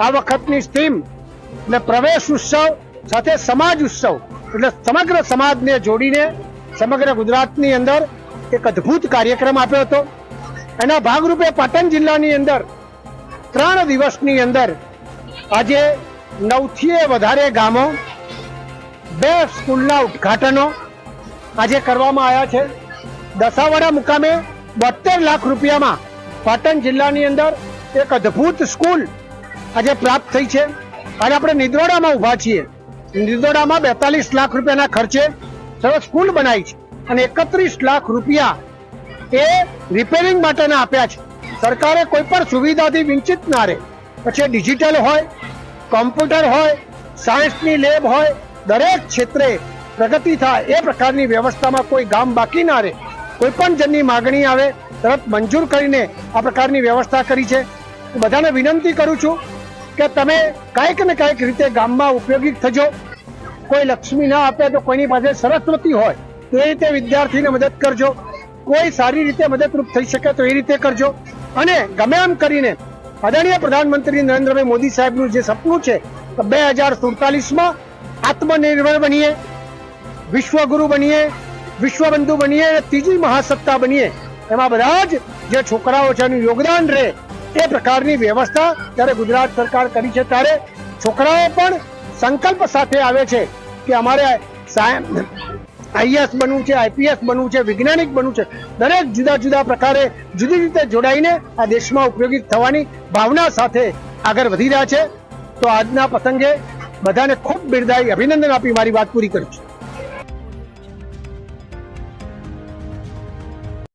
આ વખતની થીમ એટલે પ્રવેશ ઉત્સવ, સાથે સમાજ ઉત્સવ. એટલે સમગ્ર સમાજને જોડીને સમગ્ર ગુજરાતની અંદર એક અદ્ભુત કાર્યક્રમ આપ્યો હતો. એના ભાગરૂપે પાટણ જિલ્લાની અંદર ત્રણ દિવસની અંદર આજે નવથી વધારે ગામો બે સ્કૂલના ઉદ્ઘાટનો આજે કરવામાં આવ્યા છે. દસાવાડા મુકામે બોતેર લાખ રૂપિયામાં પાટણ જિલ્લાની અંદર એક અદ્ભુત સ્કૂલ આજે પ્રાપ્ત થઈ છે. અને આપણે નિદ્રોડામાં ઊભા છીએ. નિદ્રોડામાં બેતાલીસ લાખ રૂપિયાના ખર્ચે સરસ સ્કૂલ બનાવી છે અને એકત્રીસ લાખ રૂપિયા એ રિપેરિંગ માટેના આપ્યા છે. સરકારે કોઈ પણ સુવિધાથી વિંચિત ના રહે. પછી ડિજિટલ હોય કોમ્પ્યુટર હોય સાયન્સની લેબ હોય, દરેક ક્ષેત્રે પ્રગતિ થાય એ પ્રકારની વ્યવસ્થામાં કોઈ ગામ બાકી ના રહે. કોઈ પણ જનની માગણી આવે, તરત મંજૂર કરીને આ પ્રકારની વ્યવસ્થા કરી છે. બધાને વિનંતી કરું છું કે તમે કાંઈક ને કાંઈક રીતે ગામમાં ઉપયોગી થજો. કોઈ લક્ષ્મી ના આપે તો કોઈની પાસે સરસ્વતી હોય તો એ રીતે વિદ્યાર્થીને મદદ કરજો. કોઈ સારી રીતે મદદરૂપ થઈ શકે તો એ રીતે કરજો. અને ગમે એમ કરીને આદરણીય પ્રધાનમંત્રી નરેન્દ્રભાઈ મોદી સાહેબનું જે સપનું છે બે હજાર સુડતાલીસમાં આત્મનિર્ભર બનીએ, વિશ્વગુરુ બનીએ, વિશ્વબંધુ બનીએ ત્રીજી મહાસત્તા બનીએ. એમાં બધા જ જે છોકરાઓ છે એનું યોગદાન રહે. એ પ્રકારની વ્યવસ્થા ત્યારે ગુજરાત સરકાર કરી છે. ત્યારે છોકરાઓ પણ સંકલ્પ સાથે આવે છે કે અમારે આઈએસ બનવું છે, આઈપીએસ બનવું છે, વૈજ્ઞાનિક બનવું છે. દરેક જુદા જુદા પ્રકારે જુદી રીતે જોડાઈને આ દેશમાં ઉપયોગી થવાની ભાવના સાથે આગળ વધી રહ્યા છે. તો આજના પ્રસંગે બધાને ખૂબ બિરદાઈ અભિનંદન આપી, મારી વાત પૂરી કરું છું.